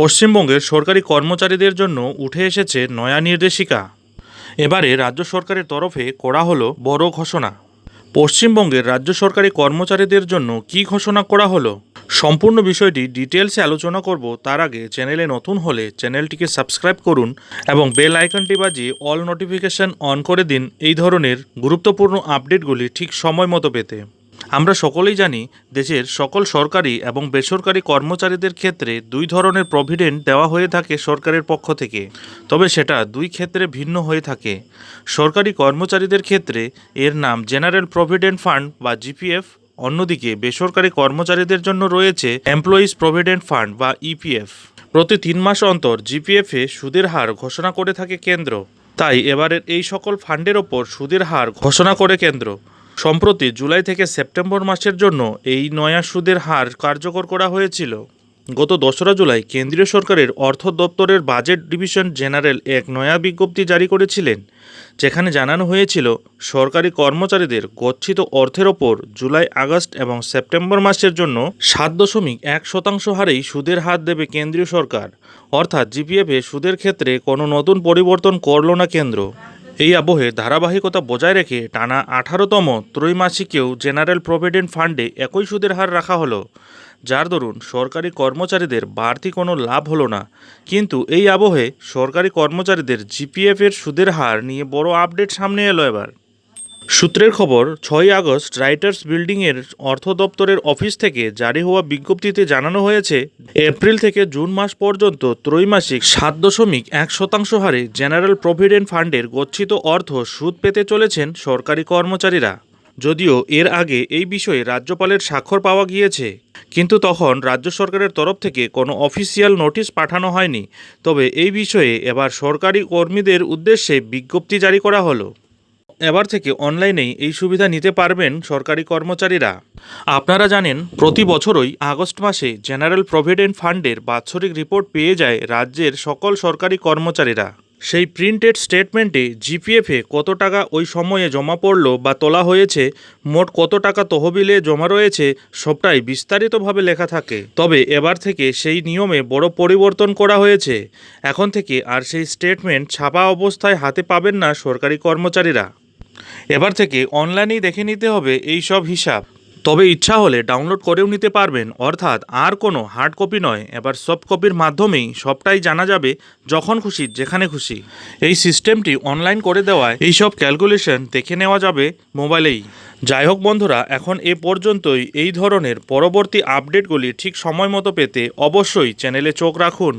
পশ্চিমবঙ্গের সরকারি কর্মচারীদের জন্য উঠে এসেছে নয়া নির্দেশিকা। এবারে রাজ্য সরকারের তরফে করা হলো বড় ঘোষণা। পশ্চিমবঙ্গের রাজ্য সরকারি কর্মচারীদের জন্য কী ঘোষণা করা হলো? সম্পূর্ণ বিষয়টি ডিটেলসে আলোচনা করব তার আগে চ্যানেলে নতুন হলে চ্যানেলটিকে সাবস্ক্রাইব করুন এবং বেল আইকনটি বাজিয়ে অল নোটিফিকেশন অন করে দিন এই ধরনের গুরুত্বপূর্ণ আপডেটগুলি ঠিক সময় মতো পেতে। আমরা সকলেই জানি দেশের সকল সরকারি এবং বেসরকারি কর্মচারীদের ক্ষেত্রে দুই ধরনের প্রভিডেন্ট দেওয়া হয়ে থাকে সরকারের পক্ষ থেকে। তবে সেটা দুই ক্ষেত্রে ভিন্ন হয়ে থাকে। সরকারি কর্মচারীদের ক্ষেত্রে এর নাম জেনারেল প্রভিডেন্ট ফান্ড বা জিপিএফ, অন্যদিকে বেসরকারি কর্মচারীদের জন্য রয়েছে এমপ্লয়িজ প্রভিডেন্ট ফান্ড বা ইপিএফ। প্রতি তিন মাস অন্তর জিপিএফে সুদের হার ঘোষণা করে থাকে কেন্দ্র। তাই এবারের এই সকল ফান্ডের ওপর সুদের হার ঘোষণা করে কেন্দ্র। সম্প্রতি জুলাই থেকে সেপ্টেম্বর মাসের জন্য এই নয়া সুদের হার কার্যকর করা হয়েছিল। গত দোসরা জুলাই কেন্দ্রীয় সরকারের অর্থ দপ্তরের বাজেট ডিভিশন জেনারেল এক নয়া বিজ্ঞপ্তি জারি করেছিলেন, যেখানে জানানো হয়েছিল, সরকারি কর্মচারীদের গচ্ছিত অর্থের ওপর জুলাই, আগস্ট এবং সেপ্টেম্বর মাসের জন্য সাত দশমিক এক শতাংশ হারেই সুদের হার দেবে কেন্দ্রীয় সরকার। অর্থাৎ জিপিএফে সুদের ক্ষেত্রে কোনো নতুন পরিবর্তন করল না কেন্দ্র। এই আবহে ধারাবাহিকতা বজায় রেখে টানা আঠারোতম ত্রৈমাসিকেও জেনারেল প্রভিডেন্ট ফান্ডে একই সুদের হার রাখা হলো। যার দরুন সরকারি কর্মচারীদের বাড়তি কোনো লাভ হলো না। কিন্তু এই আবহে সরকারি কর্মচারীদের জিপিএফের সুদের হার নিয়ে বড় আপডেট সামনে এলো এবার। সূত্রের খবর ছয় আগস্ট রাইটার্স বিল্ডিংয়ের অর্থ দপ্তরের অফিস থেকে জারি হওয়া বিজ্ঞপ্তিতে জানানো হয়েছে, এপ্রিল থেকে জুন মাস পর্যন্ত ত্রৈমাসিক সাত দশমিক এক শতাংশ হারে জেনারেল প্রভিডেন্ট ফান্ডের গচ্ছিত অর্থ সুদ পেতে চলেছেন সরকারি কর্মচারীরা। যদিও এর আগে এই বিষয়ে রাজ্যপালের স্বাক্ষর পাওয়া গিয়েছে, কিন্তু তখন রাজ্য সরকারের তরফ থেকে কোনো অফিসিয়াল নোটিশ পাঠানো হয়নি। তবে এই বিষয়ে এবার সরকারি কর্মীদের উদ্দেশ্যে বিজ্ঞপ্তি জারি করা হলো। এবার থেকে অনলাইনেই এই সুবিধা নিতে পারবেন সরকারি কর্মচারীরা। আপনারা জানেন, প্রতি বছরই আগস্ট মাসে জেনারেল প্রভিডেন্ট ফান্ডের বাৎসরিক রিপোর্ট পেয়ে যায় রাজ্যের সকল সরকারি কর্মচারীরা। সেই প্রিন্টেড স্টেটমেন্টে জিপিএফে কত টাকা ওই সময়ে জমা পড়ল বা তোলা হয়েছে, মোট কত টাকা তহবিলে জমা রয়েছে, সবটাই বিস্তারিতভাবে লেখা থাকে। তবে এবার থেকে সেই নিয়মে বড় পরিবর্তন করা হয়েছে। এখন থেকে আর সেই স্টেটমেন্ট ছাপা অবস্থায় হাতে পাবেন না সরকারি কর্মচারীরা। এবার থেকে অনলাইনেই দেখে নিতে হবে এই সব হিসাব। তবে ইচ্ছা হলে ডাউনলোড করেও নিতে পারবেন, অর্থাৎ আর কোনো হার্ড কপি নয়, এবার সফট কপির মাধ্যমেই সবটাই জানা যাবে যখন খুশি, যেখানে খুশি। এই সিস্টেমটি অনলাইন করে দেওয়ায় এই সব ক্যালকুলেশন দেখে নেওয়া যাবে মোবাইলেই। যাই হোক বন্ধুরা, এখন এ পর্যন্তই। এই ধরনের পরবর্তী আপডেটগুলি ঠিক সময় মতো পেতে অবশ্যই চ্যানেলে চোখ রাখুন।